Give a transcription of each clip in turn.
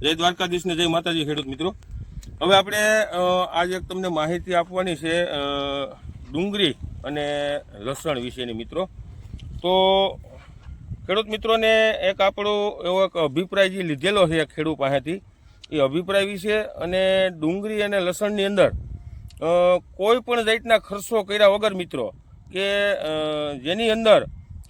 જય દ્વારકાધીશને જય માતાજી ખેડૂત મિત્રો. હવે આપણે આજે એક તમને માહિતી આપવાની છે ડુંગળી અને લસણ વિશેની મિત્રો. તો, ખેડૂત મિત્રોને એક આપણો એવો એક અભિપ્રાય જે લીધેલો છે ખેડૂત પાસેથી, એ અભિપ્રાય વિશે અને ડુંગળી અને લસણની અંદર કોઈ પણ જાતના ખર્ચો કર્યા વગર મિત્રો, કે જેની અંદર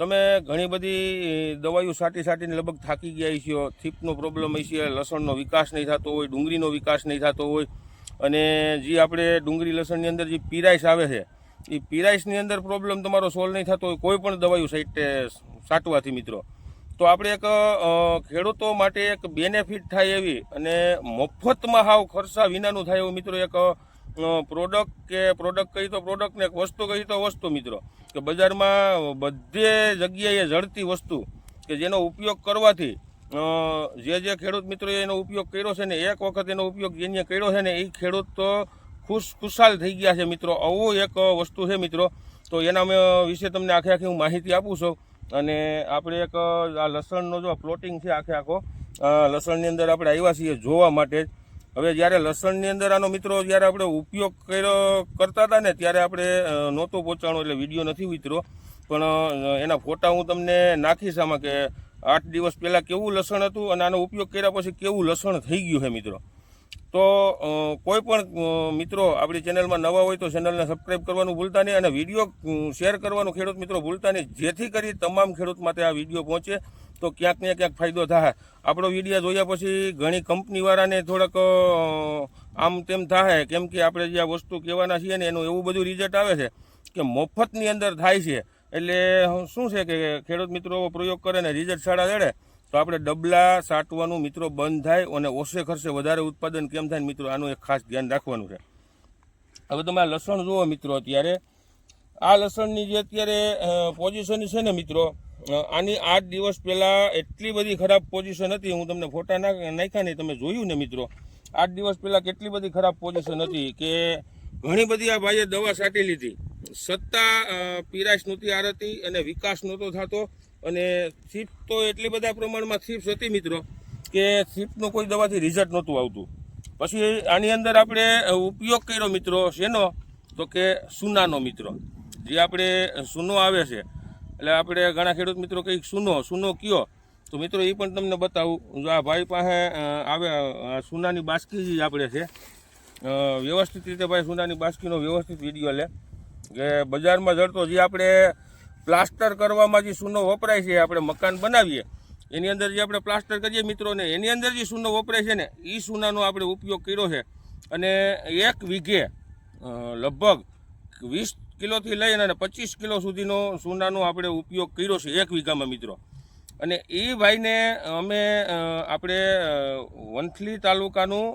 તમે ઘણી બધી દવાઈઓ સાટી સાટીને લગભગ થાકી ગયા છો થીપનો પ્રોબ્લેમ છે લસણનો વિકાસ નહીં થતો હોય, ડુંગળીનો વિકાસ નહીં થતો હોય. અને જે આપણે ડુંગળી લસણની અંદર જે પીરાઈસ આવે છે, એ પીરાઈસની અંદર પ્રોબ્લેમ તમારો સોલ્વ નહીં થતો હોય, કોઈ પણ દવાઈઓ સાઈટે સાટવાથી મિત્રો. તો આપણે એક ખેડૂતો માટે એક બેનિફિટ થાય એવી અને મફતમાં હાવ ખર્ચા વિનાનું થાય એવું મિત્રો એક પ્રોડક્ટ કે પ્રોડક્ટ કહી તો પ્રોડક્ટ ને એક વસ્તુ કહી તો વસ્તુ, મિત્રો. કે બજારમાં બધે જગ્યાએ જડતી વસ્તુ કે જેનો ઉપયોગ કરવાથી જે જે ખેડૂત મિત્રોએ એનો ઉપયોગ કર્યો છે ને, એક વખત એનો ઉપયોગ જેને કર્યો છે ને એ ખેડૂત તો ખુશ, ખુશાલ થઈ ગયા છે, મિત્રો. આવું એક વસ્તુ છે, મિત્રો. તો એના વિશે તમને આખે આખી હું માહિતી આપું છું. અને આપણે એક, આ લસણનો જો પ્લોટિંગ છે આખે આખો લસણની અંદર આપણે આવ્યા છીએ જોવા માટે જ. હવે જ્યારે લસણની અંદર આનો મિત્રો જ્યારે આપણે ઉપયોગ કર્યો, કરતા હતા ને, ત્યારે આપણે નહોતો પહોંચાણું એટલે વીડિયો નથી ઉતર્યો. પણ એના ફોટા હું તમને નાખીશ આમાં કે આઠ દિવસ પહેલાં કેવું લસણ હતું અને આનો ઉપયોગ કર્યા પછી કેવું લસણ થઈ ગયું છે મિત્રો. તો કોઈ પણ મિત્રો આપણી ચેનલમાં નવા હોય તો ચેનલને સબસ્ક્રાઈબ કરવાનું ભૂલતા નહીં અને વીડિયો શેર કરવાનું ખેડૂત મિત્રો ભૂલતા નહીં. જેથી કરી તમામ ખેડૂત માટે આ વીડિયો પહોંચે. તો ક્યાંક ને ક્યાંક ફાયદો થાય. આપણો વીડિયો જોયા પછી ઘણી કંપનીવાળાને થોડાક આમ તેમ થાય, કેમ કે આપણે જે આ વસ્તુ કહેવાના છીએ ને, એનું એવું બધું રિઝલ્ટ આવે છે કે મફતની અંદર થાય છે. એટલે શું છે કે ખેડૂત મિત્રો પ્રયોગ કરે ને રિઝલ્ટ સારા જડે તો આપણે ડબલા સાટવાનું મિત્રો બંધ થાય અને ઓછે ખર્ચે વધારે ઉત્પાદન કેમ થાય મિત્રો, આનું એક ખાસ ધ્યાન રાખવાનું છે. હવે તમે લસણ જુઓ મિત્રો અત્યારે. આ લસણની જે અત્યારે પોઝિશન છે ને મિત્રો આની આઠ દિવસ પહેલાં એટલી બધી ખરાબ પોઝિશન હતી. હું તમને ફોટા નાખ- નાખ્યા નહીં, તમે જોયું ને મિત્રો? આઠ દિવસ પહેલાં કેટલી બધી ખરાબ પોઝિશન હતી કે ઘણી બધી આ ભાઈએ દવા સાટી લીધી. સત્તા પીરાશ નહોતી આરતી અને વિકાસ નહોતો થતો અને સીપ તો એટલી બધા પ્રમાણમાં સીપ્સ હતી મિત્રો કે સીપનું કોઈ દવાથી રિઝલ્ટ નહોતું આવતું. પછી આની અંદર આપણે ઉપયોગ કર્યો મિત્રો શેનો? તો કે સુનાનો મિત્રો. જે આપણે સૂનો આવે છે, એટલે આપણે ઘણા ખેડૂત મિત્રો કંઈક સૂનો સૂનો કયો, તો મિત્રો એ પણ તમને બતાવું. જો આ ભાઈ પાસે આવે સૂનાની બાસ્કી જે આપણે છે વ્યવસ્થિત રીતે ભાઈ સુનાની બાસ્કીનો વ્યવસ્થિત વીડિયો લે, કે બજારમાં જડતો જે આપણે પ્લાસ્ટર કરવામાં જે સૂનો વપરાય છે, આપણે મકાન બનાવીએ, એની અંદર જે આપણે પ્લાસ્ટર કરીએ મિત્રોને એની અંદર જે સૂનો વપરાય છે ને એ સૂનાનો આપણે ઉપયોગ કર્યો છે. અને એક વીઘે લગભગ વીસ કિલોથી લઈને અને પચીસ કિલો સુધીનો સોનાનો આપણે ઉપયોગ કર્યો છે એક વીઘામાં મિત્રો. અને એ ભાઈને અમે આપણે વંથલી તાલુકાનું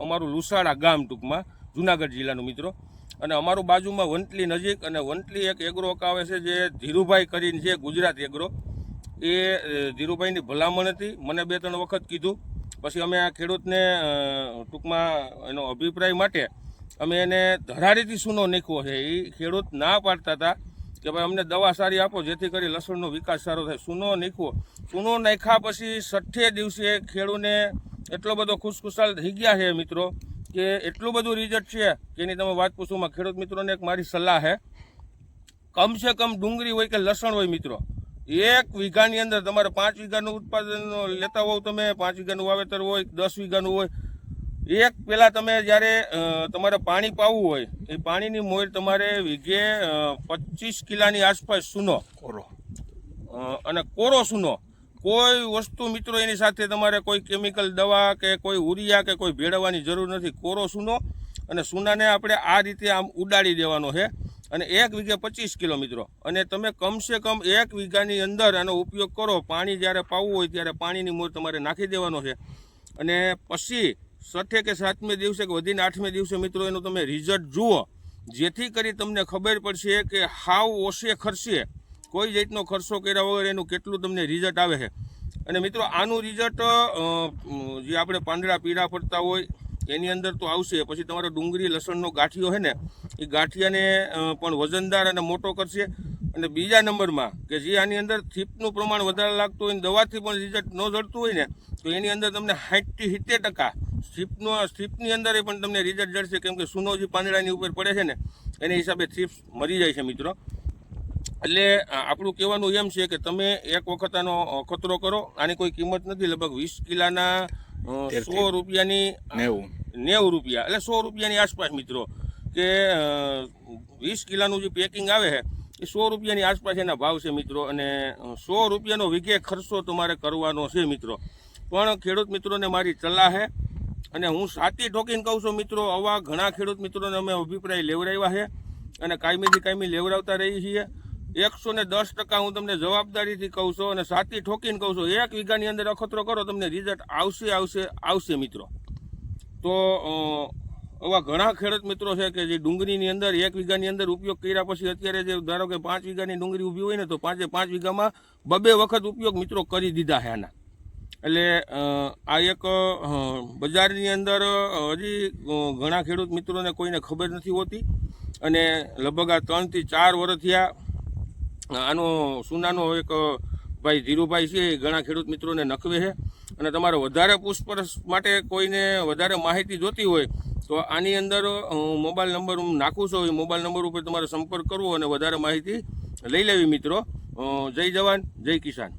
અમારું લુસાડા ગામ ટૂંકમાં, જુનાગઢ જિલ્લાનું મિત્રો. અને અમારું બાજુમાં વંટલી નજીક અને વંટલી એક એગ્રો આવે છે જે ધીરુભાઈ કરીને છે, ગુજરાત એગ્રો. એ ધીરુભાઈની ભલામણ હતી. મને બે ત્રણ વખત કીધું. પછી અમે આ ખેડૂતને ટૂંકમાં એનો અભિપ્રાય માટે અમે એને ધરારીથી સૂનો નાખ્યો છે. એ ખેડૂત ના પાડતા હતા કે ભાઈ અમને દવા સારી આપો, જેથી કરી લસણનો વિકાસ સારો થાય. સૂનો નાખ્યો. સૂનો નાખ્યા પછી છઠ્ઠે દિવસે ખેડૂને એટલો બધો ખુશખુશાલ થઈ ગયા છે મિત્રો કે એટલું બધું રિઝલ્ટ છે કે એની તમે વાત પૂછું ખેડૂત મિત્રોને એક મારી સલાહ છે. કમસે કમ ડુંગળી હોય કે લસણ હોય મિત્રો, એક વીઘાની અંદર તમારે પાંચ વીઘાનું ઉત્પાદન લેતા હોવ તમે, પાંચ વીઘાનું વાવેતર હોય, દસ વીઘાનું હોય એક પહેલાં તમે જ્યારે તમારે પાણી પાવું હોય એ પાણીની મોર તમારે વીઘે પચીસ કિલાની આસપાસ સૂનો. કોરો. અને કોરો સૂનો. કોઈ વસ્તુ મિત્રો એની સાથે તમારે કોઈ કેમિકલ દવા કે કોઈ ઉરિયા કે કોઈ ભેળવવાની જરૂર નથી. કોરો સૂનો અને સૂનાને આપણે આ રીતે આમ ઉડાડી દેવાનો છે. અને એક વીઘે પચીસ કિલો મિત્રો. અને તમે કમસે કમ એક વીઘાની અંદર આનો ઉપયોગ કરો. પાણી જ્યારે પાવું હોય ત્યારે પાણીની મોર તમારે નાખી દેવાનો છે. અને પછી છઠ્ઠે કે સાતમે દિવસે કે વધીને આઠમે દિવસે મિત્રો, એનું તમે રિઝલ્ટ જુઓ. જેથી કરી તમને ખબર પડશે કે હાવ ઓછે ખર્ચે કોઈ જાતનો ખર્ચો કર્યા વગર એનું કેટલું તમને રિઝલ્ટ આવે છે. અને મિત્રો, આનું રિઝલ્ટ જે આપણે પાંદડા પીળા પડતા હોય, એની અંદર તો આવશે. પછી તમારો ડુંગળી લસણનો ગાંઠિયો છે ને, એ ગાંઠિયાને પણ વજનદાર અને મોટો કરશે. અને બીજા નંબરમાં કે જે આની અંદર થીપનું પ્રમાણ વધારે લાગતું હોય દવાથી પણ રિઝલ્ટ ન જડતું હોય ને, તો એની અંદર તમને સાઠથી સિત્તેર ટકા સ્ટ્રીપનો સ્ટ્રીપની અંદર પણ તમને રિઝલ્ટ જળશે. કેમ કે સૂનો જે પાંદડાની ઉપર પડે છે ને એને હિસાબે થ્રીપ્સ મરી જાય છે મિત્રો. એટલે આપણું કહેવાનું એમ છે કે તમે એક વખત આનો ખતરો કરો આની કોઈ કિંમત નથી. લગભગ વીસ કિલાના સો રૂપિયાની નેવું. નેવું રૂપિયા. એટલે સો રૂપિયાની આસપાસ મિત્રો કે વીસ કિલાનું જે પેકિંગ આવે છે એ સો રૂપિયાની આસપાસ એના ભાવ છે મિત્રો. અને સો રૂપિયાનો વિગે ખર્ચો તમારે કરવાનો છે મિત્રો. પણ ખેડૂત મિત્રોને મારી સલાહ છે અને હું સાચી ઠોકીને કહું છું, મિત્રો, આવા ઘણા ખેડૂત મિત્રોને અમે અભિપ્રાય લેવડાવ્યા છે અને કાયમીથી કાયમી લેવડાવતા રહીએ છીએ. એકસો ને દસ ટકા હું તમને જવાબદારીથી કહું છું અને સાચી ઠોકીને કહું છું, એક વીઘાની અંદર અખતરો કરો, તમને રિઝલ્ટ આવશે આવશે આવશે, મિત્રો. તો આવા ઘણા ખેડૂત મિત્રો છે કે જે ડુંગળીની અંદર એક વીઘાની અંદર ઉપયોગ કર્યા પછી અત્યારે જે ધારો કે પાંચ વીઘાની ડુંગળી ઊભી હોય ને, તો પાંચે પાંચ વીઘામાં બબે વખત ઉપયોગ મિત્રો કરી દીધા છે આના. એટલે આ એક બજારની અંદર હજી ઘણા ખેડૂત મિત્રોને કોઈને ખબર નથી હોતી. અને લગભગ આ ત્રણથી ચાર વર્ષ થયા, આનો સુનાનો એક ભાઈ ધીરુભાઈ છે, એ ઘણા ખેડૂત મિત્રોને નખવે છે. અને તમારે વધારે પૂછપરછ માટે કોઈને વધારે માહિતી જોતી હોય, તો આની અંદર હું મોબાઈલ નંબર હું નાખું છું. મોબાઈલ નંબર ઉપર તમારે સંપર્ક કરવો અને વધારે માહિતી લઈ લેવી, મિત્રો. જય જવાન, જય કિસાન.